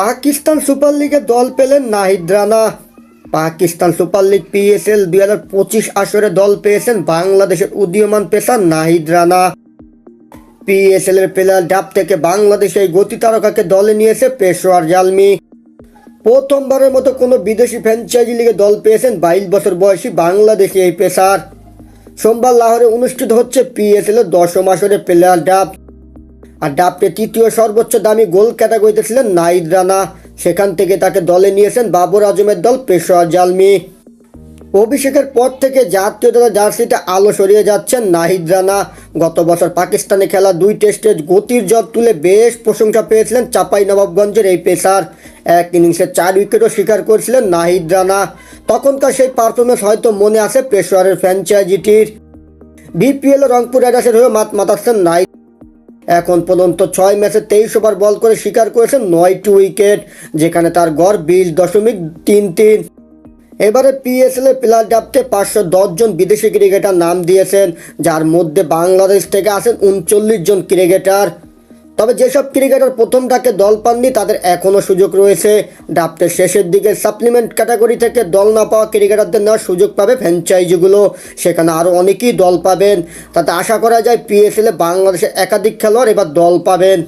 Pakistan super লিগে দল পেলেন Nahid Rana. Pakistan super league PSL দুই হাজার পঁচিশ আসরে দল পেয়েছেন বাংলাদেশের উদীয়মান পেসার নাহিদ রানা। পিএসএল এর প্লেয়ার ডাব থেকে বাংলাদেশে এই গতি তারকাকে দলে নিয়েছে পেশোয়ার জালমি। প্রথমবারের মতো কোনো বিদেশি ফ্র্যাঞ্চাইজি লিগে দল পেয়েছেন বাইশ বছর বয়সী বাংলাদেশি এই পেসার। সোমবার লাহোরে অনুষ্ঠিত হচ্ছে পিএসএল এর দশম আসরে প্লেয়ার ডাব। আর ডাবতে তৃতীয় সর্বোচ্চ দামি গোল ক্যাটাগরিতে ছিলেন নাইদ রানা। সেখান থেকে তাকে দলে নিয়েছেন বাবর আজমের দল পেশোয়ার জালমি। অভিষেকের পর থেকে জাতীয় দলের জার্সিতে আলো সরিয়ে যাচ্ছেন নাহিদ রানা। গত বছর পাকিস্তানে খেলা দুই টেস্টে গতির জগ তুলে বেশ প্রশংসা পেয়েছিলেন চাপাই নবাবগঞ্জের এই পেসার। এক ইনিংসে চার উইকেটও স্বীকার করেছিলেন নাহিদ রানা। তখনকার সেই পারফরমেন্স হয়তো মনে আছে পেশোয়ারের ফ্র্যাঞ্চাইজিটির বিপিএল রংপুর রাইডার্সের হয়ে মাত মাতাচ্ছেন নাহিদ এখন পর্যন্ত ছয় ম্যাচে তেইশ ওভার বল করে শিকার করেছেন নয়টি উইকেট, যেখানে তার গড় বিশ দশমিক তিন তিন। এবারে পিএসএল এর প্লেয়ার ডাপতে পাঁচশো জন বিদেশি ক্রিকেটার নাম দিয়েছেন, যার মধ্যে বাংলাদেশ থেকে আসেন উনচল্লিশ জন ক্রিকেটার। তবে যেসব ক্রিকেটার প্রথম ডাকে দল পাননি, তাদের এখনও সুযোগ রয়েছে। ড্রাফটের শেষের দিকে সাপ্লিমেন্ট ক্যাটাগরি থেকে দল না পাওয়া ক্রিকেটারদের নেওয়ার সুযোগ পাবে ফ্র্যাঞ্চাইজিগুলো। সেখানে আরও অনেকেই দল পাবেন। তাতে আশা করা যায় পিএসএলে বাংলাদেশের একাধিক খেলোয়াড় এবার দল পাবেন।